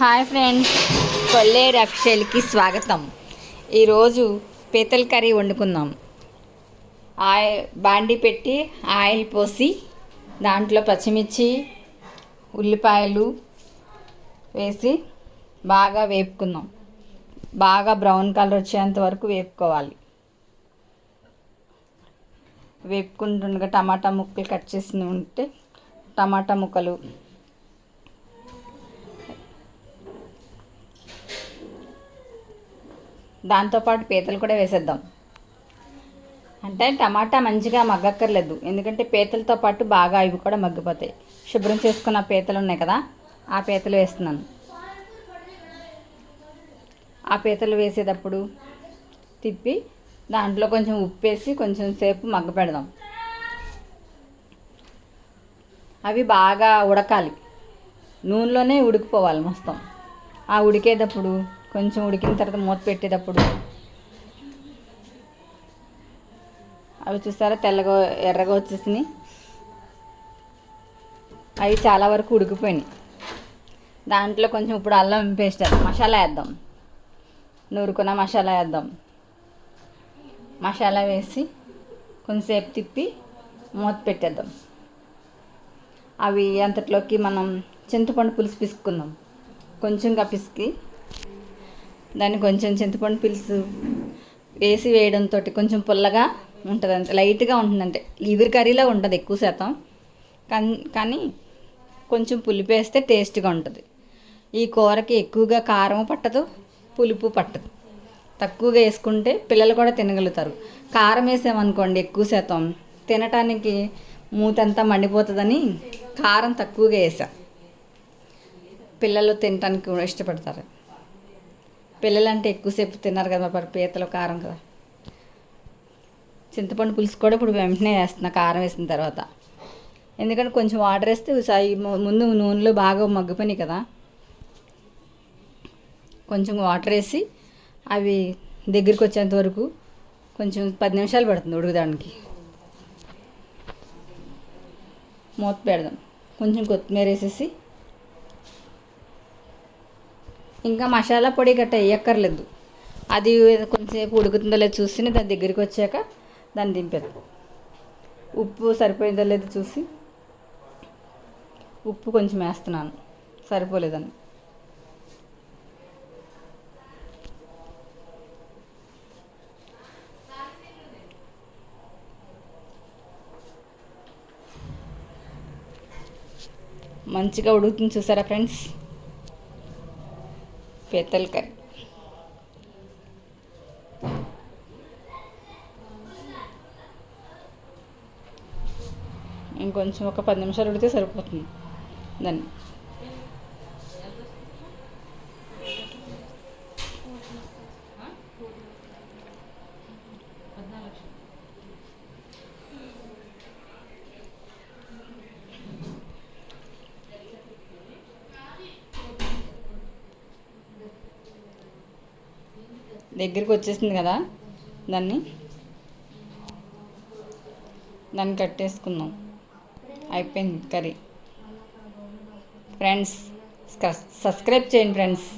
Hi friends. కొల్లేరు అఫిషియల్కి స్వాగతం. ఈరోజు పీతల కర్రీ వండుకుందాం. ఆయిల్ బాండి పెట్టి ఆయిల్ పోసి దాంట్లో పచ్చిమిర్చి ఉల్లిపాయలు వేసి బాగా వేపుకుందాం. బాగా బ్రౌన్ కలర్ వచ్చేంత వరకు వేపుకోవాలి. వేపుకుంటుండగా టమాటా ముక్కలు కట్ చేసి ఉంటే టమాటా ముక్కలు దాంతోపాటు పీతలు కూడా వేసేద్దాం. అంటే టమాటా మంచిగా మగ్గక్కర్లేదు. ఎందుకంటే పీతలతో పాటు బాగా ఇవి కూడా మగ్గిపోతాయి. శుభ్రం చేసుకున్న పీతలు ఉన్నాయి కదా ఆ పీతలు వేస్తున్నాను. ఆ పీతలు వేసేటప్పుడు తిప్పి దాంట్లో కొంచెం ఉప్పు వేసి కొంచెం సేపు మగ్గ పెడదాం. అవి బాగా ఉడకాలి. నూనెలోనే ఉడికిపోవాలి మొత్తం. ఆ ఉడికేటప్పుడు కొంచెం ఉడికిన తర్వాత మూత పెట్టేటప్పుడు. అవి చూస్తారా? తెల్లగా ఎర్రగా వచ్చేసినాయి. అవి చాలా వరకు ఉడికిపోయినాయి. దాంట్లో కొంచెం ఇప్పుడు అల్లం పేస్ట్ మసాలా వేద్దాం. నూరుకున్న మసాలా వేద్దాం. మసాలా వేసి కొంచెంసేపు తిప్పి మూత పెట్టేద్దాం. అవి అంతట్లోకి మనం చింతపండు పులుసు పిసుకుందాం కొంచెంగా పిసికి దాన్ని కొంచెం చింతపండు పులుసు వేసి వేయడంతో కొంచెం పుల్లగా ఉంటుంది అంతే లైట్గా ఉంటుందంటే. లివర్ కర్రీలో ఉంటుంది ఎక్కువ శాతం. కానీ కానీ కొంచెం పులుపు వేస్తే టేస్ట్గా ఉంటుంది. ఈ కూరకి ఎక్కువగా కారం పట్టదు పులుపు పట్టదు. తక్కువగా వేసుకుంటే పిల్లలు కూడా తినగలుగుతారు. కారం వేసామనుకోండి ఎక్కువ శాతం తినటానికి మూతంతా మండిపోతుందని కారం తక్కువగా వేసా. పిల్లలు తినటానికి కూడా ఇష్టపడతారు. పిల్లలంటే ఎక్కువసేపు తిన్నారు కదా మరి పీతలు కారం కదా. చింతపండు పులుసు కూడా ఇప్పుడు వెంటనే వేస్తున్నా కారం వేసిన తర్వాత. ఎందుకంటే కొంచెం వాటర్ వేస్తే సాయి ముందు నూనెలో బాగా మగ్గిపోయినాయి కదా. కొంచెం వాటర్ వేసి అవి దగ్గరికి వచ్చేంత వరకు కొంచెం పది నిమిషాలు పడుతుంది ఉడకడానికి. మూత పెడదాం. కొంచెం కొత్తిమీర వేసేసి ఇంకా మసాలా పొడి గట్ట వేయక్కర్లేదు. అది కొంచెంసేపు ఉడుకుతుందో లేదో చూసి దాని దగ్గరికి వచ్చాక దాన్ని దింపేది ఉప్పు సరిపోయిందో లేదో చూసి ఉప్పు కొంచెం వేస్తున్నాను. సరిపోలేదని. మంచిగా ఉడుకుతుంది చూసారా ఫ్రెండ్స్? పీతల కర్రీ ఇంకొంచెం ఒక పది నిమిషాలు ఉడితే సరిపోతుంది. దాన్ని దగ్గరికి వచ్చేసింది కదా దాన్ని దాన్ని కట్టేసుకుందాం. అయిపోయింది కర్రీ. ఫ్రెండ్స్ సబ్స్క్రైబ్ చేయండి ఫ్రెండ్స్.